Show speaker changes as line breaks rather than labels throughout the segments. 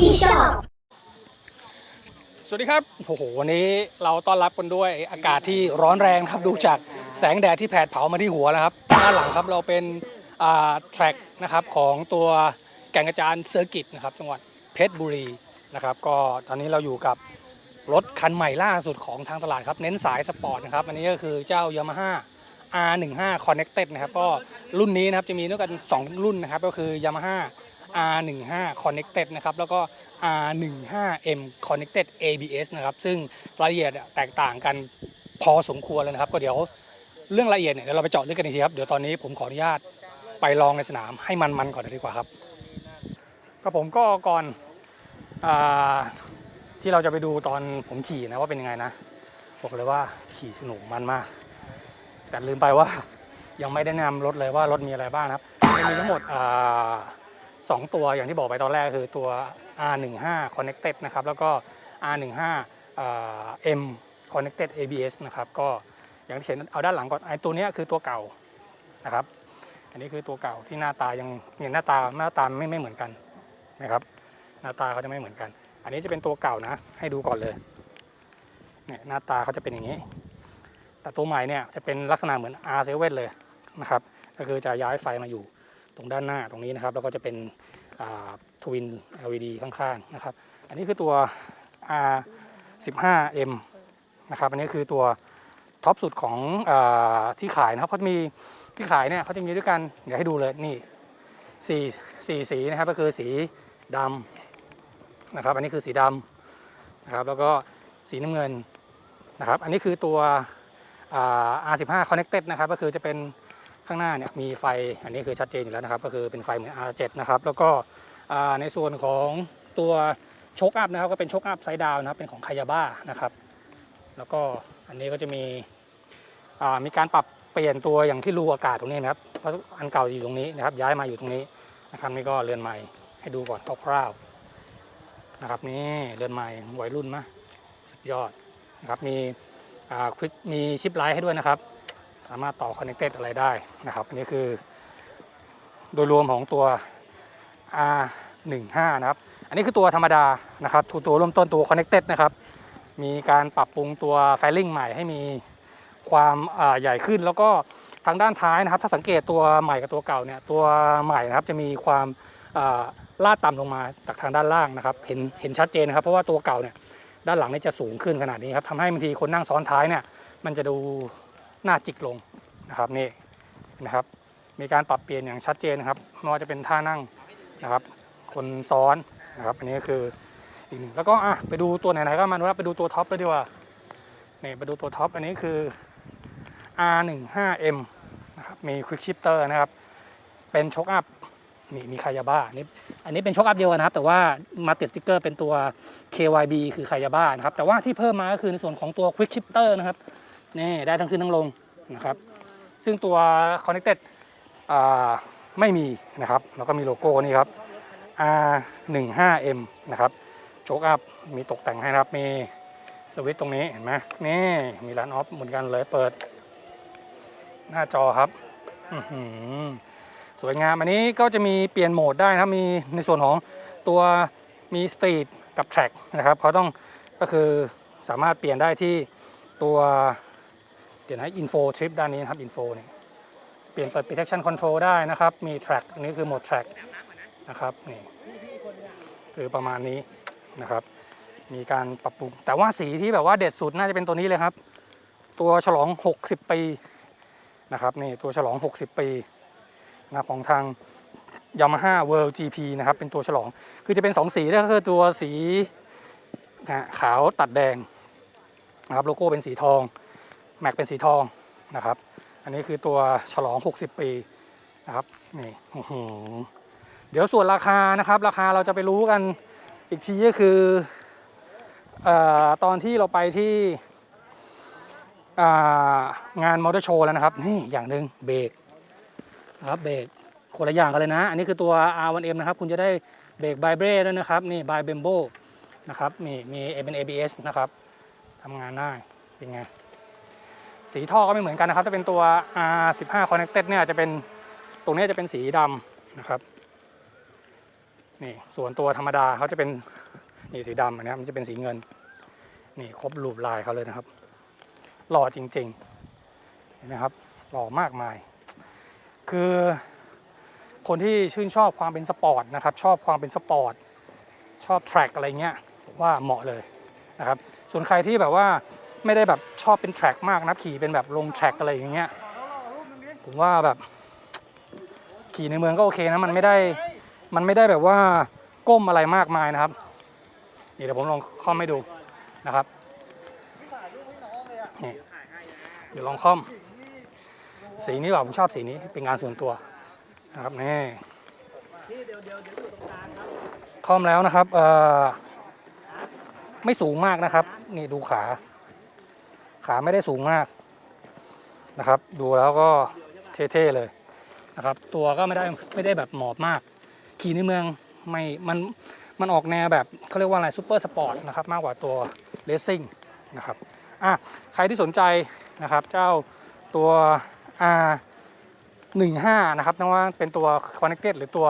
ที่ชอบ
สวัสดีครับ โอ้โห วันนี้เราต้อนรับกันด้วยอากาศที่ร้อนแรงครับ ดูจากแสงแดดที่แผดเผามาที่หัวแล้วครับ ด้านหลังครับเราเป็นอ่าแทร็กนะครับของตัวแก่งกระจานเซอร์กิตนะครับ จังหวัดเพชรบุรีนะครับ ก็ตอนนี้เราอยู่กับรถคันใหม่ล่าสุดของทางตลาดครับ เน้นสายสปอร์ตนะครับ อันนี้ก็คือเจ้า Yamaha R15 Connected นะครับ ก็รุ่นนี้นะครับจะมีด้วยกัน 2 รุ่นนะครับ ก็คือ Yamaha R15 Connected นะครับแล้วก็ R15M Connected ABS นะครับซึ่งรายละเอียดแตกต่างกันพอสมควรเลยนะครับ ก็เดี๋ยวเรื่องรายละเอียดเนี่ยเดี๋ยวเราไปเจาะลึกกันอีกทีครับเดี๋ยวตอนนี้ผมขออนุญาตไปลองในสนามให้มันๆก่อนดีกว่าครับก็ผมก็ก่อนอที่เราจะไปดูตอนผมขี่นะว่าเป็นยังไงนะบอกเลยว่าขี่สนุกมันมาก แต่ลืมไปว่ายังไม่ได้นำรถเลยว่ารถมีอะไรบ้างครับมีทั้งหมดอ่า สองตัวอย่างที่บอกไปตอนแรกคือตัว R15 Connected นะครับแล้วก็ R15 M Connected ABS นะครับก็อย่างที่เห็นเอาด้านหลังก่อนไอ้ตัวนี้คือตัวเก่านะครับ อันนี้คือตัวเก่าที่หน้าตายังเนี่ยหน้าตาหน้าตาไม่ไม่เหมือนกันนะครับ หน้าตาเขาจะไม่เหมือนกัน อันนี้จะเป็นตัวเก่านะ ให้ดูก่อนเลยเนี่ยหน้าตาเขาจะเป็นอย่างนี้ แต่ตัวใหม่เนี่ยจะเป็นลักษณะเหมือน R7 เลยนะครับ ก็คือจะย้ายไฟมาอยู่ ตรงด้านหน้าตรงนี้นะครับ แล้วก็จะเป็นทวิน LED ข้างๆนะครับ อันนี้คือตัว R15M นะครับ อันนี้คือตัวท็อปสุดของอที่ขายนะครับเขาจะมีที่ขายเนี่ยเขาจะมีด้วยกัน เดี๋ยวให้ดูเลยนี่สี่สีสีนะครับก็คือสีดำนะครับ อันนี้คือสีดำนะครับ แล้วก็สีน้ำเงินนะครับ อันนี้คือตัว R15 Connected นะครับ ก็คือจะเป็น ข้างหน้าเนี่ยมีไฟอันนี้คือชัดเจนอยู่แล้วนะครับ ก็คือเป็นไฟเหมือน R7 นะครับ แล้วก็ในส่วนของตัวโชคอัพนะครับก็เป็นโชคอัพไซด์ดาวนะครับเป็นของคายาบ้านะครับ แล้วก็อันนี้ก็จะมีมีการปรับเปลี่ยนตัวอย่างที่รูอากาศตรงนี้นะครับเพราะอันเก่าอยู่ตรงนี้นะครับย้ายมาอยู่ตรงนี้นะครับนี่ก็เรือนใหม่ให้ดูก่อนคร่าวๆนะครับนี่เรือนใหม่วัยรุ่นมากสุดยอดนะครับมีควิกมีชิปไลท์ให้ด้วยนะครับ สามารถต่อคอนเน c เต็ดอะไรได้นะครับอันนี้คือ โดยรวมของตัว R15 นะครับ อันนี้คือตัวธรรมดานะครับตัวตัวเริ่มต้นตัว Connected นะครับ มีการปรับปรุงตัวไฟลิ่งใหม่ให้มีความใหญ่ขึ้นแล้วก็ทางด้านท้ายนะครับ ถ้าสังเกตตัวใหม่กับตัวเก่าเนี่ยตัวใหม่นะครับจะมีความลาดต่ำลงมาจากทางด้านล่างนะครับ เห็นเห็นชัดเจนนะครับ เพราะว่าตัวเก่าเนี่ยด้านหลังนี่จะสูงขึ้นขนาดนี้ครับทำให้บางทีคนนั่งซ้อนท้ายเนี่ยมันจะดู หน้าจิกลงนะครับนี่นะครับมีการปรับเปลี่ยนอย่างชัดเจนนะครับไม่ว่าจะเป็นท่านั่งนะครับ คนซ้อนนะครับอันนี้ก็คืออีกหนึ่งแล้วก็อะไปดูตัวไหนๆก็มาดูว่าไปดูตัวท็อปเลยดีกว่านี่ไปดูตัวท็อปอันนี้คือ R15M นะครับมี Quick Shifter นะครับ เป็นช็อคอัพนี่มีคายาบ้านี่อันนี้เป็นช็อคอัพเดียวนะครับ แต่ว่ามาติดสติกเกอร์เป็นตัว KYB คือคายาบ้านะครับแต่ว่าที่เพิ่มมาก็คือในส่วนของตัว Quick Shifter นะครับ นี่ได้ทั้งขึ้นทั้งลงนะครับ ซึ่งตัว Connected ไม่มีนะครับ แล้วก็มีโลโก้นี่ครับ R15M นะครับโชคอัพมีตกแต่งให้นะครับ มีสวิตช์ตรงนี้เห็นไหมนี่มีรันออฟเหมือนกันเลยเปิด หน้าจอครับอื้อหือสวยงามอันนี้ก็จะมีเปลี่ยนโหมดได้นะครับมีในส่วนของตัวมีสตรีทกับแทร็กนะครับเขาต้องก็คือสามารถเปลี่ยนได้ที่ตัว เดี๋ยวนะอินโฟทริปด้านนี้นะครับอินโฟเนี่ยเปลี่ยนเปิด protection control ได้นะครับ มี track อันนี้คือโหมด track นะครับนี่คือประมาณนี้นะครับ มีการปรับปรุง แต่ว่าสีที่แบบว่าเด็ดสุดน่าจะเป็นตัวนี้เลยครับ ตัวฉลอง 60 ปีนะครับนี่ตัวฉลอง 60 ปีนะของทาง Yamaha World GP นะครับ เป็นตัวฉลอง คือจะเป็น 2 สีก็คือตัวสีขาวตัดแดงนะครับโลโก้เป็นสีทอง แม็กเป็นสีทองนะครับ อันนี้คือตัวฉลอง 60 ปีนะครับนี่เดี๋ยวส่วนราคานะครับ ราคาเราจะไปรู้กันอีกทีก็คืออตอนที่เราไปที่งานมอเตอร์โชว์แล้วนะครับ นี่อย่างหนึ่งเบรกนะครับเบรกคนละอย่างกันเลยนะ อันนี้คือตัว R1M นะครับ คุณจะได้เบรกไบเบรด้วยนะครับ นี่ไบเบมโบนะครับนี่มีเป็น ABS นะครับทำงานได้เป็นไง สีท่อก็ไม่เหมือนกันนะครับถ้าเป็นตัว R15 Connected เนี่ยจะเป็นตรงนี้จะเป็นสีดำนะครับนี่ส่วนตัวธรรมดาเขาจะเป็นนี่สีดำอันนี้มันจะเป็นสีเงินนี่ครบรูปลายเขาเลยนะครับหล่อจริงๆเห็นไหมครับหล่อมากมาย คือคนที่ชื่นชอบความเป็นสปอร์ตนะครับชอบความเป็นสปอร์ตชอบแทร็กอะไรเงี้ยว่าเหมาะเลยนะครับส่วนใครที่แบบว่า ไม่ได้แบบชอบเป็นแทร็กมากนะขี่เป็นแบบลงแทร็กอะไรอย่างเงี้ยผมว่าแบบขี่ในเมืองก็โอเคนะมันไม่ได้มันไม่ได้แบบว่าก้มอะไรมากมายนะครับนี่เดี๋ยวผมลองคล่อมให้ดูนะครับนี่เดี๋ยวลองคล่อม สีนี้ว่าผมชอบสีนี้เป็นงานส่วนตัวนะครับนี่คล่อมแล้วนะครับเอ่อไม่สูงมากนะครับ นี่ดูขา ขาไม่ได้สูงมากนะครับ ดูแล้วก็เท่ๆเลยนะครับ ตัวก็ไม่ได้ไม่ได้แบบหมอบมาก ขี่ในเมืองไม่มันมันออกแนวแบบเขาเรียกว่าอะไรซูเปอร์สปอร์ตนะครับมากกว่าตัวเลสซิ่งนะครับอะใครที่สนใจนะครับ เจ้าตัว R 15นะครับนั่นว่าเป็นตัว Connected หรือตัว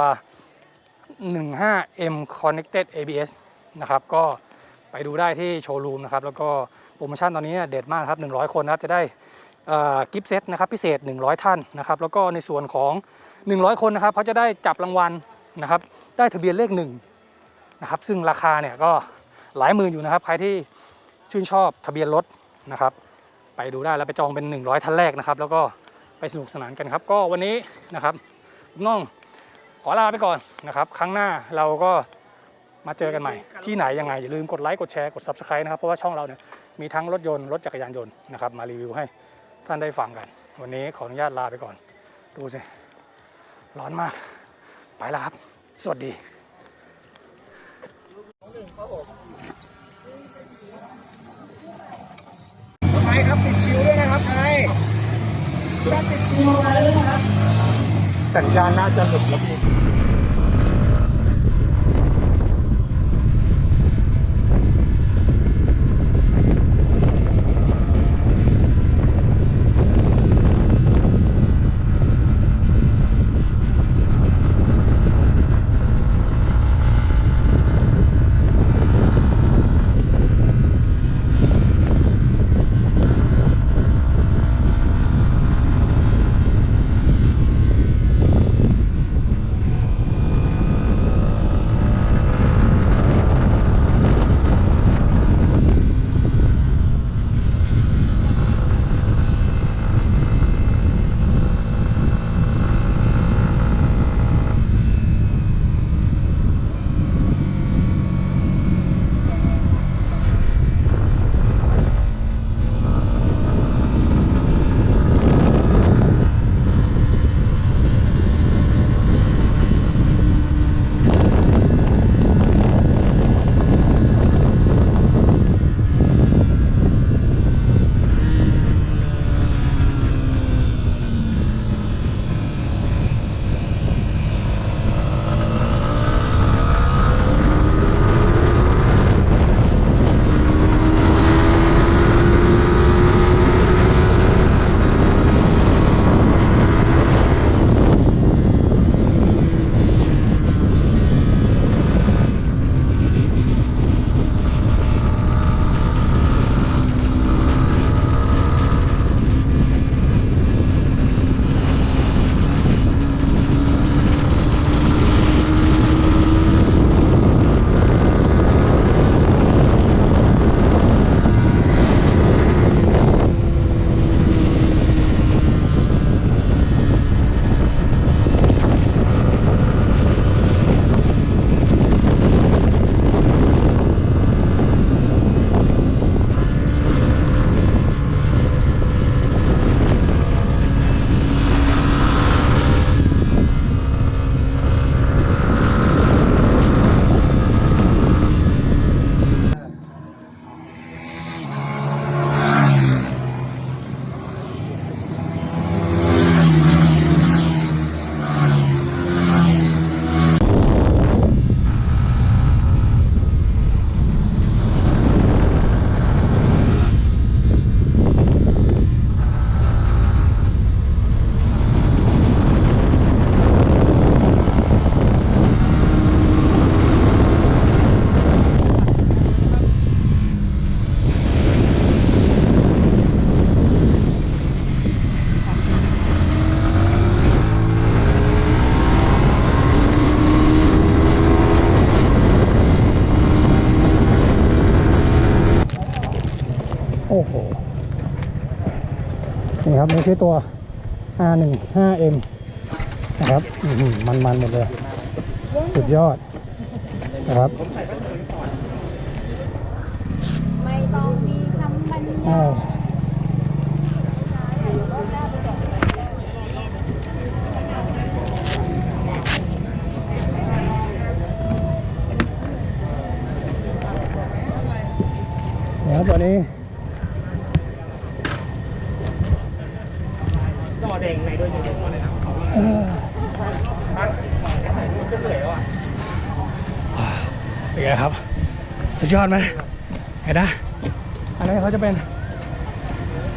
15M Connected ABS นะครับ ก็ไปดูได้ที่โชว์รูมนะครับ แล้วก็ โปรโมชั่นตอนนี้เด็ดมากครับ 100 คนนะครับจะได้กิฟต์เซตนะครับพิเศษ 100 ท่านนะครับแล้วก็ในส่วนของ 100 คนนะครับเขาจะได้จับรางวัลนะครับได้ทะเบียนเลขหนึ่งนะครับซึ่งราคาเนี่ยก็หลายหมื่นอยู่นะครับ ใครที่ชื่นชอบทะเบียนรถนะครับ ไปดูได้แล้วไปจองเป็น 100 ท่านแรกนะครับ แล้วก็ไปสนุกสนานกันครับ ก็วันนี้นะครับน้องขอลาไปก่อนนะครับ ครั้งหน้าเราก็มาเจอกันใหม่ที่ไหนยังไง อย่าลืมกดไลค์กดแชร์กด Subscribe นะครับ เพราะว่าช่องเราเนี่ย มีทั้งรถยนต์รถจักรยานยนต์นะครับมารีวิวให้ท่านได้ฟังกัน วันนี้ขออนุญาตลาไปก่อน ดูสิ ร้อนมาก ไปแล้วครับ สวัสดี
ไทยครับติดชิวด้วยนะครับไทยติดชิวมาเลยนะครับสัญญาณน่าจะหลุดแล้วพี่ อ้โห
นะครับนี่คือตัว R15M นะครับอื้อหือมันหมดเลย สุดยอดนะครับ
ไม่ต้องมีคำบรรยา
ยเดี๋ยวตัวนี้
จอแดงในด้วยอยู่ในเลยนะ
เป็นไงครับ สุดยอดไหมเห็นนะ อันนี้เขาจะเป็น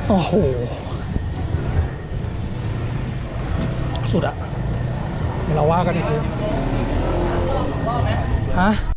โอ้โห สุดอะเดี๋ยวเราว่ากันอีกทีฮะ